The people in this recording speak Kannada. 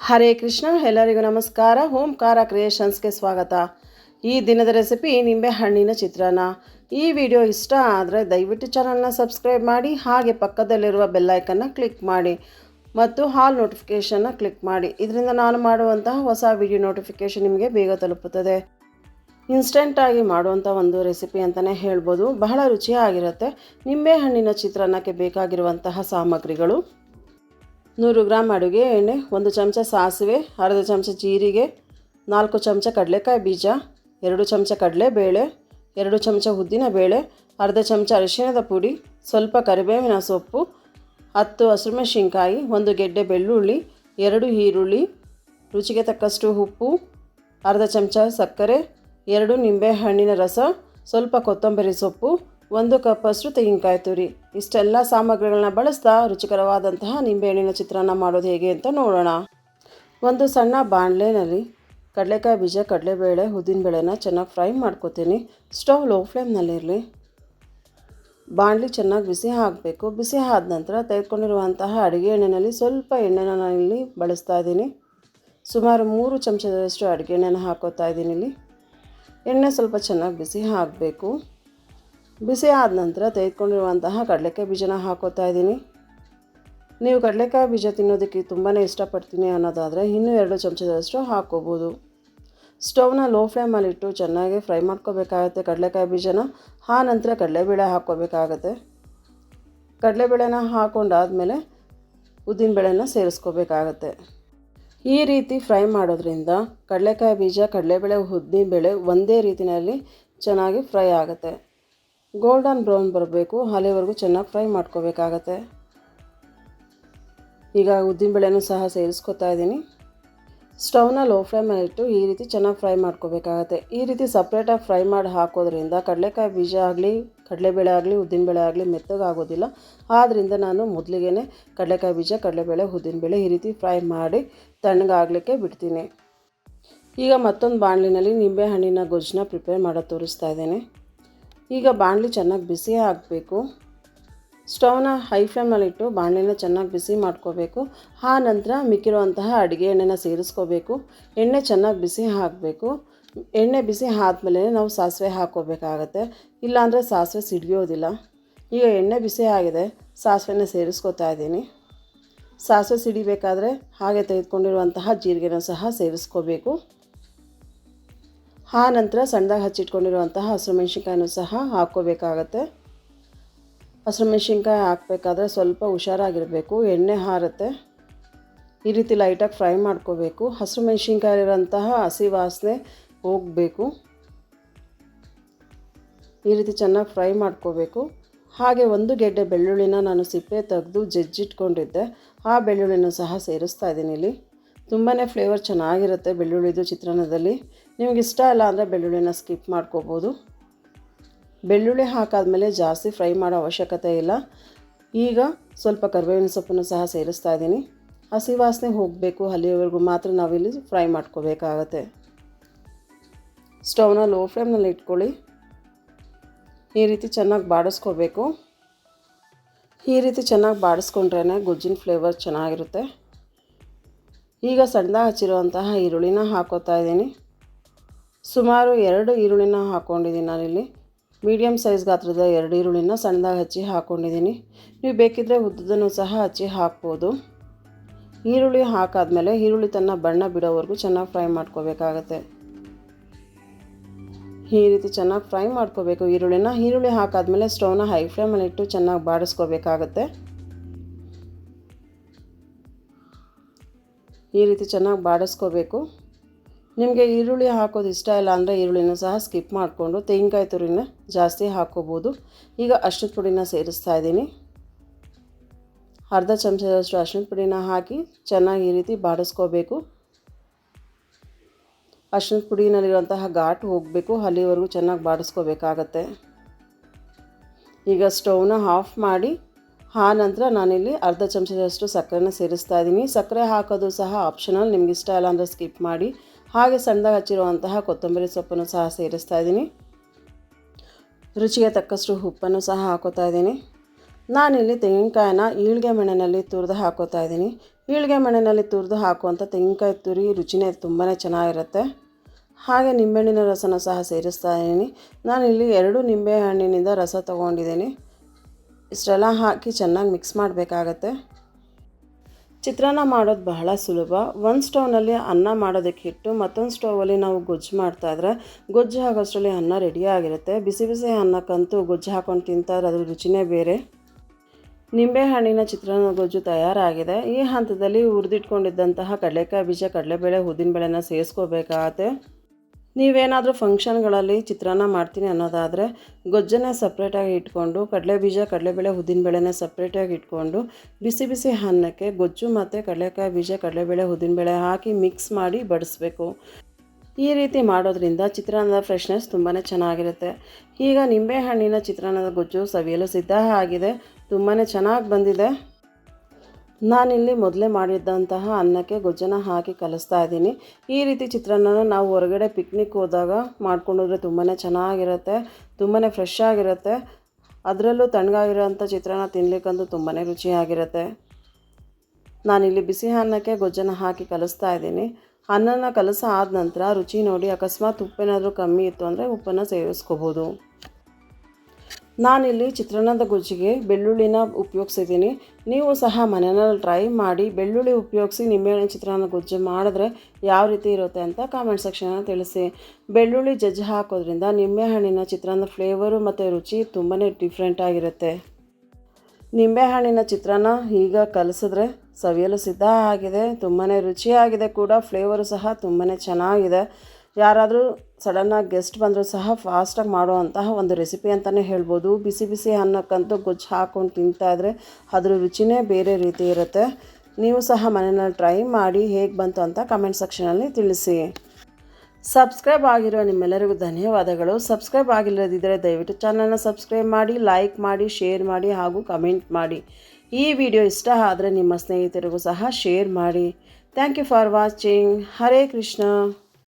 ಹರೇ ಕೃಷ್ಣ, ಎಲ್ಲರಿಗೂ ನಮಸ್ಕಾರ. ಓಂಕಾರ ಕ್ರಿಯೇಷನ್ಸ್ಗೆ ಸ್ವಾಗತ. ಈ ದಿನದ ರೆಸಿಪಿ ನಿಂಬೆಹಣ್ಣಿನ ಚಿತ್ರಾನ್ನ. ಈ ವಿಡಿಯೋ ಇಷ್ಟ ಆದರೆ ದಯವಿಟ್ಟು ಚಾನಲ್ನ ಸಬ್ಸ್ಕ್ರೈಬ್ ಮಾಡಿ, ಹಾಗೆ ಪಕ್ಕದಲ್ಲಿರುವ ಬೆಲ್ಲೈಕನ್ನ ಕ್ಲಿಕ್ ಮಾಡಿ ಮತ್ತು ಹಾಲ್ ನೋಟಿಫಿಕೇಷನ್ನ ಕ್ಲಿಕ್ ಮಾಡಿ. ಇದರಿಂದ ನಾನು ಮಾಡುವಂತಹ ಹೊಸ ವಿಡಿಯೋ ನೋಟಿಫಿಕೇಷನ್ ನಿಮಗೆ ಬೇಗ ತಲುಪುತ್ತದೆ. ಇನ್ಸ್ಟೆಂಟಾಗಿ ಮಾಡುವಂಥ ಒಂದು ರೆಸಿಪಿ ಅಂತಲೇ ಹೇಳ್ಬೋದು. ಬಹಳ ರುಚಿಯಾಗಿರುತ್ತೆ. ನಿಂಬೆಹಣ್ಣಿನ ಚಿತ್ರಾನ್ನಕ್ಕೆ ಬೇಕಾಗಿರುವಂತಹ ಸಾಮಗ್ರಿಗಳು. ನೂರು ಗ್ರಾಮ್ ಅಡುಗೆ ಎಣ್ಣೆ, ಒಂದು ಚಮಚ ಸಾಸಿವೆ, ಅರ್ಧ ಚಮಚ ಜೀರಿಗೆ, ನಾಲ್ಕು ಚಮಚ ಕಡಲೆಕಾಯಿ ಬೀಜ, ಎರಡು ಚಮಚ ಕಡಲೆಬೇಳೆ, ಎರಡು ಚಮಚ ಉದ್ದಿನ ಬೇಳೆ, ಅರ್ಧ ಚಮಚ ಅರಿಶಿಣದ ಪುಡಿ, ಸ್ವಲ್ಪ ಕರಿಬೇವಿನ ಸೊಪ್ಪು, ಹತ್ತು ಹಸಿಮೆಣಸಿನ್ಕಾಯಿ, ಒಂದು ಗೆಡ್ಡೆ ಬೆಳ್ಳುಳ್ಳಿ, ಎರಡು ಈರುಳ್ಳಿ, ರುಚಿಗೆ ತಕ್ಕಷ್ಟು ಉಪ್ಪು, ಅರ್ಧ ಚಮಚ ಸಕ್ಕರೆ, ಎರಡು ನಿಂಬೆಹಣ್ಣಿನ ರಸ, ಸ್ವಲ್ಪ ಕೊತ್ತಂಬರಿ ಸೊಪ್ಪು ಒಂದು ಕಪ್ ಅಷ್ಟು ತೆಂಗಿನಕಾಯಿ ತುರಿ. ಇಷ್ಟೆಲ್ಲ ಸಾಮಗ್ರಿಗಳನ್ನ ಬಳಸ್ತಾ ರುಚಿಕರವಾದಂತಹ ನಿಂಬೆಹಣ್ಣಿನ ಚಿತ್ರಾನ್ನ ಮಾಡೋದು ಹೇಗೆ ಅಂತ ನೋಡೋಣ. ಒಂದು ಸಣ್ಣ ಬಾಣಲೆನಲ್ಲಿ ಕಡಲೆಕಾಯಿ ಬೀಜ, ಕಡಲೆಬೇಳೆ ಉದ್ದಿನಬೇಳೆನ ಚೆನ್ನಾಗಿ ಫ್ರೈ ಮಾಡ್ಕೊತೀನಿ. ಸ್ಟವ್ ಲೋ ಫ್ಲೇಮ್ನಲ್ಲಿರಲಿ ಬಾಣಲಿ ಚೆನ್ನಾಗಿ ಬಿಸಿ ಹಾಕಬೇಕು. ಬಿಸಿ ಆದ ನಂತರ ತೆಗೆದುಕೊಂಡಿರುವಂತಹ ಅಡುಗೆ ಎಣ್ಣೆಯಲ್ಲಿ ಸ್ವಲ್ಪ ಎಣ್ಣೆನ ನಾನು ಇಲ್ಲಿ ಬಳಸ್ತಾ ಇದ್ದೀನಿ. ಸುಮಾರು ಮೂರು ಚಮಚದಷ್ಟು ಅಡುಗೆ ಎಣ್ಣೆನ ಹಾಕೋತಾ ಇದ್ದೀನಿ ಇಲ್ಲಿ. ಎಣ್ಣೆ ಸ್ವಲ್ಪ ಚೆನ್ನಾಗಿ ಬಿಸಿ ಹಾಕಬೇಕು. ಬಿಸಿ ಆದ ನಂತರ ತೆಗೆದುಕೊಂಡಿರುವಂತಹ ಕಡಲೆಕಾಯಿ ಬೀಜನ ಹಾಕೋತಾ ಇದ್ದೀನಿ. ನೀವು ಕಡಲೆಕಾಯಿ ಬೀಜ ತಿನ್ನೋದಕ್ಕೆ ತುಂಬಾ ಇಷ್ಟಪಡ್ತೀನಿ ಅನ್ನೋದಾದರೆ ಇನ್ನೂ ಎರಡು ಚಮಚದಷ್ಟು ಹಾಕ್ಕೋಬೋದು. ಸ್ಟವ್ನ ಲೋ ಫ್ಲೇಮಲ್ಲಿಟ್ಟು ಚೆನ್ನಾಗಿ ಫ್ರೈ ಮಾಡ್ಕೋಬೇಕಾಗುತ್ತೆ ಕಡಲೆಕಾಯಿ ಬೀಜನ. ಆ ನಂತರ ಕಡಲೆಬೇಳೆ ಹಾಕ್ಕೋಬೇಕಾಗತ್ತೆ. ಕಡಲೆಬೇಳೆನ ಹಾಕ್ಕೊಂಡಾದಮೇಲೆ ಉದ್ದಿನಬೇಳೆನ ಸೇರಿಸ್ಕೋಬೇಕಾಗತ್ತೆ. ಈ ರೀತಿ ಫ್ರೈ ಮಾಡೋದ್ರಿಂದ ಕಡಲೆಕಾಯಿ ಬೀಜ, ಕಡಲೆಬೇಳೆ, ಉದ್ದಿನಬೇಳೆ ಒಂದೇ ರೀತಿಯಲ್ಲಿ ಚೆನ್ನಾಗಿ ಫ್ರೈ ಆಗುತ್ತೆ. ಗೋಲ್ಡನ್ ಬ್ರೌನ್ ಬರಬೇಕು. ಅಲ್ಲಿವರೆಗೂ ಚೆನ್ನಾಗಿ ಫ್ರೈ ಮಾಡ್ಕೋಬೇಕಾಗತ್ತೆ. ಈಗ ಉದ್ದಿನಬೇಳೆನೂ ಸಹ ಸೇರಿಸ್ಕೊತಾ ಇದ್ದೀನಿ. ಸ್ಟೌವ್ನ ಲೋ ಫ್ಲೇಮಲ್ಲಿಟ್ಟು ಈ ರೀತಿ ಚೆನ್ನಾಗಿ ಫ್ರೈ ಮಾಡ್ಕೋಬೇಕಾಗತ್ತೆ. ಈ ರೀತಿ ಸಪ್ರೇಟಾಗಿ ಫ್ರೈ ಮಾಡಿ ಹಾಕೋದ್ರಿಂದ ಕಡಲೆಕಾಯಿ ಬೀಜ ಆಗಲಿ, ಕಡಲೆಬೇಳೆ ಆಗಲಿ ಉದ್ದಿನಬೇಳೆ ಆಗಲಿ ಮೆತ್ತಗಾಗೋದಿಲ್ಲ. ಆದ್ದರಿಂದ ನಾನು ಮೊದಲಿಗೆ ಕಡಲೆಕಾಯಿ ಬೀಜ, ಕಡಲೆಬೇಳೆ ಉದ್ದಿನಬೇಳೆ ಈ ರೀತಿ ಫ್ರೈ ಮಾಡಿ ತಣ್ಣಗಾಗಲಿಕ್ಕೆ ಬಿಡ್ತೀನಿ. ಈಗ ಮತ್ತೊಂದು ಬಾಣಲಿನಲ್ಲಿ ನಿಂಬೆಹಣ್ಣಿನ ಗೊಜ್ಜನ್ನ ಪ್ರಿಪೇರ್ ಮಾಡೋದು ತೋರಿಸ್ತಾ ಇದ್ದೇನೆ. ಈಗ ಬಾಣಲಿ ಚೆನ್ನಾಗಿ ಬಿಸಿ ಹಾಕಬೇಕು ಸ್ಟವ್ನ ಹೈ ಫ್ಲೇಮಲ್ಲಿಟ್ಟು ಬಾಣಲಿನ ಚೆನ್ನಾಗಿ ಬಿಸಿ ಮಾಡ್ಕೋಬೇಕು. ಆ ನಂತರ ಮಿಕ್ಕಿರುವಂತಹ ಅಡುಗೆ ಎಣ್ಣೆನ ಸೇರಿಸ್ಕೋಬೇಕು. ಎಣ್ಣೆ ಚೆನ್ನಾಗಿ ಬಿಸಿ ಹಾಕಬೇಕು ಎಣ್ಣೆ ಬಿಸಿ ಆದಮೇಲೆ ನಾವು ಸಾಸಿವೆ ಹಾಕ್ಕೋಬೇಕಾಗತ್ತೆ. ಇಲ್ಲಾಂದರೆ ಸಾಸಿವೆ ಸಿಡಿಯೋದಿಲ್ಲ. ಈಗ ಎಣ್ಣೆ ಬಿಸಿ ಆಗಿದೆ, ಸಾಸಿವೆನ ಸೇರಿಸ್ಕೋತಾ ಇದ್ದೀನಿ. ಸಾಸಿವೆ ಸಿಡಿಬೇಕಾದ್ರೆ ಹಾಗೆ ತೆಗೆದುಕೊಂಡಿರುವಂತಹ ಜೀರಿಗೆನ ಸಹ ಸೇರಿಸ್ಕೋಬೇಕು. ಆ ನಂತರ ಸಣ್ಣದಾಗಿ ಹಚ್ಚಿಟ್ಕೊಂಡಿರುವಂತಹ ಹಸಿರು ಮೆಣಸಿನ್ಕಾಯಿನೂ ಸಹ ಹಾಕ್ಕೋಬೇಕಾಗತ್ತೆ. ಹಸಿರು ಮೆಣಸಿನ್ಕಾಯಿ ಹಾಕಬೇಕಾದ್ರೆ ಸ್ವಲ್ಪ ಹುಷಾರಾಗಿರಬೇಕು, ಎಣ್ಣೆ ಹಾರುತ್ತೆ. ಈ ರೀತಿ ಲೈಟಾಗಿ ಫ್ರೈ ಮಾಡ್ಕೋಬೇಕು. ಹಸಿರು ಮೆಣಸಿನ್ಕಾಯಿರೋಂತಹ ಹಸಿ ವಾಸನೆ ಹೋಗಬೇಕು. ಈ ರೀತಿ ಚೆನ್ನಾಗಿ ಫ್ರೈ ಮಾಡ್ಕೋಬೇಕು. ಹಾಗೆ ಒಂದು ಗೆಡ್ಡೆ ಬೆಳ್ಳುಳ್ಳಿನ ನಾನು ಸಿಪ್ಪೆ ತೆಗೆದು ಜಜ್ಜಿಟ್ಕೊಂಡಿದ್ದೆ. ಆ ಬೆಳ್ಳುಳ್ಳಿನೂ ಸಹ ಸೇರಿಸ್ತಾ ಇದ್ದೀನಿ ಇಲ್ಲಿ. ತುಂಬಾ ಫ್ಲೇವರ್ ಚೆನ್ನಾಗಿರುತ್ತೆ ಬೆಳ್ಳುಳ್ಳಿದು ಚಿತ್ರಾನ್ನದಲ್ಲಿ. ನಿಮಗೆ ಇಷ್ಟ ಇಲ್ಲ ಅಂದರೆ ಬೆಳ್ಳುಳ್ಳಿನ ಸ್ಕಿಪ್ ಮಾಡ್ಕೋಬೋದು. ಬೆಳ್ಳುಳ್ಳಿ ಹಾಕಾದಮೇಲೆ ಜಾಸ್ತಿ ಫ್ರೈ ಮಾಡೋ ಅವಶ್ಯಕತೆ ಇಲ್ಲ. ಈಗ ಸ್ವಲ್ಪ ಕರಿಬೇವಿನ ಸೊಪ್ಪನ್ನು ಸಹ ಸೇರಿಸ್ತಾ ಇದ್ದೀನಿ. ಹಸಿ ವಾಸನೆ ಹೋಗಬೇಕು, ಅಲ್ಲಿವರೆಗೂ ಮಾತ್ರ ನಾವಿಲ್ಲಿ ಫ್ರೈ ಮಾಡ್ಕೋಬೇಕಾಗತ್ತೆ. ಸ್ಟವ್ನ ಲೋ ಫ್ಲೇಮ್ನಲ್ಲಿ ಇಟ್ಕೊಳ್ಳಿ. ಈ ರೀತಿ ಚೆನ್ನಾಗಿ ಬಾಡಿಸ್ಕೋಬೇಕು. ಈ ರೀತಿ ಚೆನ್ನಾಗಿ ಬಾಡಿಸ್ಕೊಂಡ್ರೇ ಗೊಜ್ಜಿನ ಫ್ಲೇವರ್ ಚೆನ್ನಾಗಿರುತ್ತೆ. ಈಗ ಸಣ್ಣ ಹಚ್ಚಿರುವಂತಹ ಈರುಳ್ಳಿನ ಹಾಕೋತಾ ಇದ್ದೀನಿ. ಸುಮಾರು ಎರಡು ಈರುಳ್ಳಿನ ಹಾಕ್ಕೊಂಡಿದ್ದೀನಿ ನಾನಿಲ್ಲಿ. ಮೀಡಿಯಮ್ ಸೈಜ್ ಗಾತ್ರದ ಎರಡು ಈರುಳ್ಳಿನ ಸಣ್ಣದಾಗಿ ಹಚ್ಚಿ ಹಾಕ್ಕೊಂಡಿದ್ದೀನಿ ನೀವು ಬೇಕಿದ್ದರೆ ಉದ್ದದನ್ನು ಸಹ ಹಚ್ಚಿ ಹಾಕ್ಬೋದು. ಈರುಳ್ಳಿ ಹಾಕಾದಮೇಲೆ ಈರುಳ್ಳಿ ತನ್ನ ಬಣ್ಣ ಬಿಡೋವರೆಗೂ ಚೆನ್ನಾಗಿ ಫ್ರೈ ಮಾಡ್ಕೋಬೇಕಾಗತ್ತೆ. ಈ ರೀತಿ ಚೆನ್ನಾಗಿ ಫ್ರೈ ಮಾಡ್ಕೋಬೇಕು ಈರುಳ್ಳಿನ. ಈರುಳ್ಳಿ ಹಾಕಾದಮೇಲೆ ಸ್ಟವ್ನ ಹೈ ಫ್ಲೇಮಲ್ಲಿಟ್ಟು ಚೆನ್ನಾಗಿ ಬಾಡಿಸ್ಕೋಬೇಕಾಗತ್ತೆ. ಈ ರೀತಿ ಚೆನ್ನಾಗಿ ಬಾಡಿಸ್ಕೋಬೇಕು. ನಿಮಗೆ ಈರುಳ್ಳಿ ಹಾಕೋದು ಇಷ್ಟ ಇಲ್ಲ ಅಂದರೆ ಈರುಳ್ಳಿನ ಸಹ ಸ್ಕಿಪ್ ಮಾಡಿಕೊಂಡು ತೆಂಗಿನಕಾಯಿ ತುರಿನ ಜಾಸ್ತಿ ಹಾಕೋಬೋದು. ಈಗ ಅರ್ಶಿನ ಪುಡಿನ ಸೇರಿಸ್ತಾ ಇದ್ದೀನಿ. ಅರ್ಧ ಚಮಚದಷ್ಟು ಅರ್ಶಿನ ಪುಡಿನ ಹಾಕಿ ಚೆನ್ನಾಗಿ ಈ ರೀತಿ ಬಾಡಿಸ್ಕೋಬೇಕು. ಅರ್ಶಿನ ಪುಡಿನಲ್ಲಿರುವಂತಹ ಘಾಟ್ ಹೋಗಬೇಕು, ಅಲ್ಲಿವರೆಗೂ ಚೆನ್ನಾಗಿ ಬಾಡಿಸ್ಕೋಬೇಕಾಗತ್ತೆ. ಈಗ ಸ್ಟೌವ್ನ ಆಫ್ ಮಾಡಿ ಆ ನಂತರ ನಾನಿಲ್ಲಿ ಅರ್ಧ ಚಮಚದಷ್ಟು ಸಕ್ಕರೆನ ಸೇರಿಸ್ತಾ ಇದ್ದೀನಿ. ಸಕ್ಕರೆ ಹಾಕೋದು ಸಹ ಆಪ್ಷನಲ್ ನಿಮ್ಗೆ ಇಷ್ಟ ಇಲ್ಲ ಅಂದರೆ ಸ್ಕಿಪ್ ಮಾಡಿ. ಹಾಗೆ ಸಣ್ಣದಾಗಿ ಹಚ್ಚಿರುವಂತಹ ಕೊತ್ತಂಬರಿ ಸೊಪ್ಪನ್ನು ಸಹ ಸೇರಿಸ್ತಾ ಇದ್ದೀನಿ. ರುಚಿಗೆ ತಕ್ಕಷ್ಟು ಉಪ್ಪನ್ನು ಸಹ ಹಾಕೋತಾ ಇದ್ದೀನಿ. ನಾನಿಲ್ಲಿ ತೆಂಗಿನಕಾಯಿನ ಈಳ್ಗೆ ಮೆಣೆಯಲ್ಲಿ ತುರಿದು ಹಾಕೋತಾ ಇದ್ದೀನಿ. ಈಳ್ಗೆ ಮಣ್ಣಿನಲ್ಲಿ ತುರಿದು ಹಾಕುವಂಥ ತೆಂಗಿನಕಾಯಿ ತುರಿ ರುಚಿನೇ ತುಂಬಾ ಚೆನ್ನಾಗಿರುತ್ತೆ. ಹಾಗೆ ನಿಂಬೆಹಣ್ಣಿನ ರಸನ ಸಹ ಸೇರಿಸ್ತಾ ಇದ್ದೀನಿ. ನಾನಿಲ್ಲಿ ಎರಡು ನಿಂಬೆಹಣ್ಣಿನಿಂದ ರಸ ತೊಗೊಂಡಿದ್ದೀನಿ. ಇಷ್ಟೆಲ್ಲ ಹಾಕಿ ಚೆನ್ನಾಗಿ ಮಿಕ್ಸ್ ಮಾಡಬೇಕಾಗತ್ತೆ. ಚಿತ್ರಾನ್ನ ಮಾಡೋದು ಬಹಳ ಸುಲಭ. ಒಂದು ಸ್ಟವ್ನಲ್ಲಿ ಅನ್ನ ಮಾಡೋದಕ್ಕೆ ಇಟ್ಟು ಮತ್ತೊಂದು ಸ್ಟೌವಲ್ಲಿ ನಾವು ಗೊಜ್ಜು ಮಾಡ್ತಾಯಿದ್ರೆ ಗೊಜ್ಜು ಹಾಕೋಷ್ಟರಲ್ಲಿ ಅನ್ನ ರೆಡಿ ಆಗಿರುತ್ತೆ. ಬಿಸಿ ಬಿಸಿ ಅನ್ನಕ್ಕಂತೂ ಗೊಜ್ಜು ಹಾಕ್ಕೊಂಡು ತಿಂತಾರೆ, ಅದ್ರ ರುಚಿನೇ ಬೇರೆ. ನಿಂಬೆಹಣ್ಣಿನ ಚಿತ್ರಾನ್ನ ಗೊಜ್ಜು ತಯಾರಾಗಿದೆ. ಈ ಹಂತದಲ್ಲಿ ಹುರಿದಿಟ್ಕೊಂಡಿದ್ದಂತಹ ಕಡಲೆಕಾಯಿ ಬೀಜ, ಕಡಲೆಬೇಳೆ, ಉದ್ದಿನಬೇಳೆನ ಸೇರಿಸ್ಕೋಬೇಕಾಗತ್ತೆ. ನೀವೇನಾದರೂ ಫಂಕ್ಷನ್ಗಳಲ್ಲಿ ಚಿತ್ರಾನ್ನ ಮಾಡ್ತೀನಿ ಅನ್ನೋದಾದರೆ, ಗೊಜ್ಜನ್ನೇ ಸಪ್ರೇಟಾಗಿ ಇಟ್ಕೊಂಡು ಕಡಲೆ ಬೀಜ ಕಡಲೆಬೇಳೆ ಉದ್ದಿನಬೇಳೆನ ಸಪ್ರೇಟಾಗಿ ಇಟ್ಕೊಂಡು, ಬಿಸಿ ಬಿಸಿ ಅನ್ನಕ್ಕೆ ಗೊಜ್ಜು ಮತ್ತು ಕಡಲೆಕಾಯಿ ಬೀಜ, ಕಡಲೆಬೇಳೆ ಉದ್ದಿನಬೇಳೆ ಹಾಕಿ ಮಿಕ್ಸ್ ಮಾಡಿ ಬಡಿಸ್ಬೇಕು. ಈ ರೀತಿ ಮಾಡೋದ್ರಿಂದ ಚಿತ್ರಾನ್ನದ ಫ್ರೆಶ್ನೆಸ್ ತುಂಬಾ ಚೆನ್ನಾಗಿರುತ್ತೆ. ಈಗ ನಿಂಬೆಹಣ್ಣಿನ ಚಿತ್ರಾನ್ನದ ಗೊಜ್ಜು ಸವಿಯಲು ಸಿದ್ಧ ಆಗಿದೆ. ತುಂಬಾ ಚೆನ್ನಾಗಿ ಬಂದಿದೆ. ನಾನಿಲ್ಲಿ ಮೊದಲೇ ಮಾಡಿದ್ದಂತಹ ಅನ್ನಕ್ಕೆ ಗೊಜ್ಜನ ಹಾಕಿ ಕಲಿಸ್ತಾ ಇದ್ದೀನಿ. ಈ ರೀತಿ ಚಿತ್ರಾನ್ನ ನಾವು ಹೊರಗಡೆ ಪಿಕ್ನಿಕ್ ಹೋದಾಗ ಮಾಡ್ಕೊಂಡೋದ್ರೆ ತುಂಬಾ ಚೆನ್ನಾಗಿರುತ್ತೆ ತುಂಬಾ ಫ್ರೆಶ್ ಆಗಿರುತ್ತೆ. ಅದರಲ್ಲೂ ತಣ್ಣಗಾಗಿರೋಂಥ ಚಿತ್ರಾನ್ನ ತಿನ್ನಲಿಕ್ಕಂತೂ ತುಂಬಾ ರುಚಿಯಾಗಿರುತ್ತೆ. ನಾನಿಲ್ಲಿ ಬಿಸಿ ಅನ್ನಕ್ಕೆ ಗೊಜ್ಜನ ಹಾಕಿ ಕಲಿಸ್ತಾ ಇದ್ದೀನಿ. ಅನ್ನನ ಕಲಸ ಆದ ನಂತರ ರುಚಿ ನೋಡಿ ಅಕಸ್ಮಾತ್ ಉಪ್ಪೇನಾದರೂ ಕಮ್ಮಿ ಇತ್ತು ಅಂದರೆ ಉಪ್ಪನ್ನು ಸೇರಿಸ್ಕೋಬೋದು ನಾನಿಲ್ಲಿ ಚಿತ್ರಾನ್ನದ ಗೊಜ್ಜಿಗೆ ಬೆಳ್ಳುಳ್ಳಿನ ಉಪಯೋಗಿಸಿದ್ದೀನಿ. ನೀವು ಸಹ ಮನೆಯಲ್ಲಿ ಟ್ರೈ ಮಾಡಿ ಬೆಳ್ಳುಳ್ಳಿ ಉಪಯೋಗಿಸಿ ನಿಂಬೆಹಣ್ಣಿನ ಚಿತ್ರಾನ್ನ ಗೊಜ್ಜು ಮಾಡಿದ್ರೆ ಯಾವ ರೀತಿ ಇರುತ್ತೆ ಅಂತ ಕಾಮೆಂಟ್ ಸೆಕ್ಷನಲ್ಲಿ ತಿಳಿಸಿ. ಬೆಳ್ಳುಳ್ಳಿ ಜಜ್ಜಿ ಹಾಕೋದ್ರಿಂದ ನಿಂಬೆಹಣ್ಣಿನ ಚಿತ್ರಾನ್ನ ಫ್ಲೇವರು ಮತ್ತು ರುಚಿ ತುಂಬಾ ಡಿಫ್ರೆಂಟ್ ಆಗಿರುತ್ತೆ. ನಿಂಬೆಹಣ್ಣಿನ ಚಿತ್ರಾನ್ನ ಈಗ ಕಲಿಸಿದ್ರೆ ಸವಿಯಲು ಸಿದ್ಧ ಆಗಿದೆ ತುಂಬಾ ರುಚಿಯಾಗಿದೆ ಕೂಡ ಫ್ಲೇವರು ಸಹ ತುಂಬಾ ಚೆನ್ನಾಗಿದೆ. ಯಾರಾದರೂ ಸಡನ್ನಾಗಿ ಗೆಸ್ಟ್ ಬಂದರೂ ಸಹ ಫಾಸ್ಟಾಗಿ ಮಾಡುವಂತಹ ಒಂದು ರೆಸಿಪಿ ಅಂತಲೇ ಹೇಳ್ಬೋದು. ಬಿಸಿ ಬಿಸಿ ಅನ್ನಕ್ಕಂತೂ ಗೊಜ್ಜು ಹಾಕ್ಕೊಂಡು ತಿಂತಾಯಿದ್ರೆ ಅದ್ರ ರುಚಿನೇ ಬೇರೆ ರೀತಿ ಇರುತ್ತೆ. ನೀವು ಸಹ ಮನೆಯಲ್ಲಿ ಟ್ರೈ ಮಾಡಿ ಹೇಗೆ ಬಂತು ಅಂತ ಕಮೆಂಟ್ ಸೆಕ್ಷನಲ್ಲಿ ತಿಳಿಸಿ. ಸಬ್ಸ್ಕ್ರೈಬ್ ಆಗಿರೋ ನಿಮ್ಮೆಲ್ಲರಿಗೂ ಧನ್ಯವಾದಗಳು. ಸಬ್ಸ್ಕ್ರೈಬ್ ಆಗಿಲ್ಲದಿದ್ದರೆ ದಯವಿಟ್ಟು ಚಾನಲ್ನ ಸಬ್ಸ್ಕ್ರೈಬ್ ಮಾಡಿ ಲೈಕ್ ಮಾಡಿ ಶೇರ್ ಮಾಡಿ ಹಾಗೂ ಕಮೆಂಟ್ ಮಾಡಿ. ಈ ವಿಡಿಯೋ ಇಷ್ಟ ಆದರೆ ನಿಮ್ಮ ಸ್ನೇಹಿತರಿಗೂ ಸಹ ಶೇರ್ ಮಾಡಿ. Thank you for watching Hare Krishna